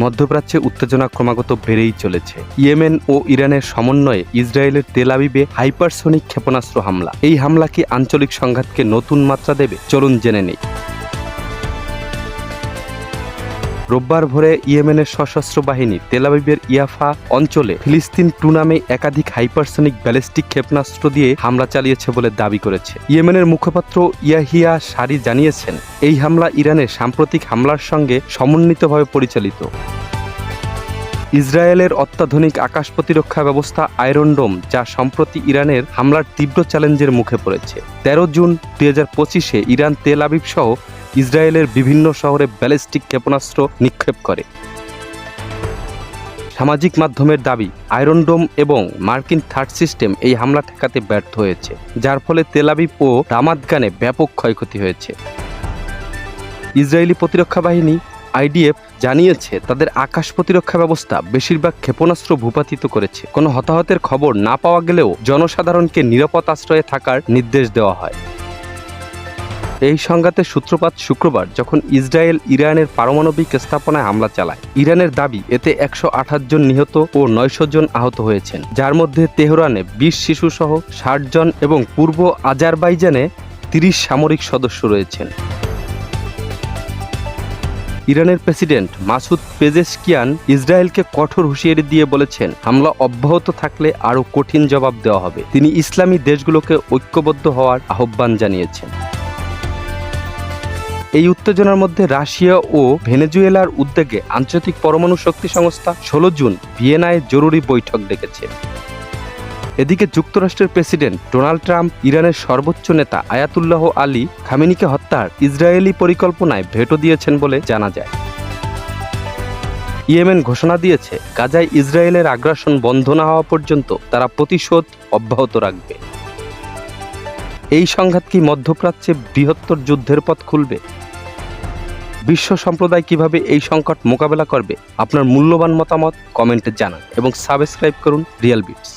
মধ্যপ্রাচ্যে উত্তেজনা ক্রমাগত বেড়েই চলেছে। ইয়েমেন ও ইরানের সমন্বয়ে ইসরায়েলের তেলাবিবে হাইপারসনিক ক্ষেপণাস্ত্র হামলা। এই হামলা কি আঞ্চলিক সংঘাতকে নতুন মাত্রা দেবে। চলুন জেনে নেই। রোববার ভোরে ইয়েমেনের সশস্ত্র বাহিনী তেলাবিবের ইয়াফা অঞ্চলে ফিলিস্তিন টু নামে একাধিক হাইপারসনিক ব্যালিস্টিক ক্ষেপণাস্ত্র দিয়ে হামলা চালিয়েছে বলে দাবি করেছে। ইয়েমেনের মুখপাত্র ইয়াহিয়া সারি জানিয়েছেন, এই হামলা ইরানের সাম্প্রতিক হামলার সঙ্গে সমন্বিতভাবে পরিচালিত। ইসরায়েলের অত্যাধুনিক আকাশ প্রতিরক্ষা ব্যবস্থা আয়রন ডোম, যা সম্প্রতি ইরানের হামলার তীব্র চ্যালেঞ্জের মুখে পড়েছে। তেরো জুন দুই হাজার পঁচিশে ইরান তেল আবিব সহ ইসরায়েলের বিভিন্ন শহরে ব্যালিস্টিক ক্ষেপণাস্ত্র নিক্ষেপ করে। সামাজিক মাধ্যমের দাবি, আয়রন ডোম এবং মার্কিন থার্ড সিস্টেম এই হামলা ঠেকাতে ব্যর্থ হয়েছে, যার ফলে তেলাবিব ও রামাদগানে ব্যাপক ক্ষয়ক্ষতি হয়েছে। ইসরায়েলি প্রতিরক্ষা বাহিনী, আইডিএফ, জানিয়েছে তাদের আকাশ প্রতিরক্ষা ব্যবস্থা বেশিরভাগ ক্ষেপণাস্ত্র ভূপাতিত করেছে। কোনো হতাহতের খবর না পাওয়া গেলেও জনসাধারণকে নিরাপদ আশ্রয়ে থাকার নির্দেশ দেওয়া হয়। এই সংঘাতের সূত্রপাত শুক্রবার যখন ইসরায়েল ইরানের পারমাণবিক স্থাপনায় হামলা চালায়। ইরানের দাবি, এতে একশো আঠাশ জন নিহত ও নয়শো জন আহত হয়েছেন। যার মধ্যে তেহরানে বিশ শিশু সহ ষাট জন এবং পূর্ব আজারবাইজানে তিরিশ সামরিক সদস্য রয়েছেন। ইরানের প্রেসিডেন্ট মাসুদ পেজেশকিয়ান ইসরায়েলকে কঠোর হুঁশিয়ারি দিয়ে বলেছেন, হামলা অব্যাহত থাকলে আরও কঠিন জবাব দেওয়া হবে। তিনি ইসলামী দেশগুলোকে ঐক্যবদ্ধ হওয়ার আহ্বান জানিয়েছেন। এই উত্তেজনার মধ্যে রাশিয়া ও ভেনেজুয়েলার উদ্যোগে আন্তর্জাতিক পরমাণু শক্তি সংস্থা ষোলো জুন ভিয়েনায় জরুরি বৈঠক ডেকেছে। এদিকে যুক্তরাষ্ট্রের প্রেসিডেন্ট ডোনাল্ড ট্রাম্প, ইরানের সর্বোচ্চ নেতা আয়াতুল্লাহ আলী খামিনিকে হত্যার ইসরায়েলি পরিকল্পনায় ভেটো দিয়েছেন বলে জানা যায়। ইয়েমেন ঘোষণা দিয়েছে, গাজায় ইসরায়েলের আগ্রাসন বন্ধ না হওয়া পর্যন্ত তারা প্রতিশোধ অব্যাহত রাখবে। এই সংঘাত কি মধ্যপ্রাচ্যে বৃহত্তর যুদ্ধের পথ খুলবে? বিশ্ব সম্প্রদায় কীভাবে এই সংকট মোকাবেলা করবে, আপনার মূল্যবান মতামত কমেন্টে জানান এবং সাবস্ক্রাইব করুন রিয়েল বিটস।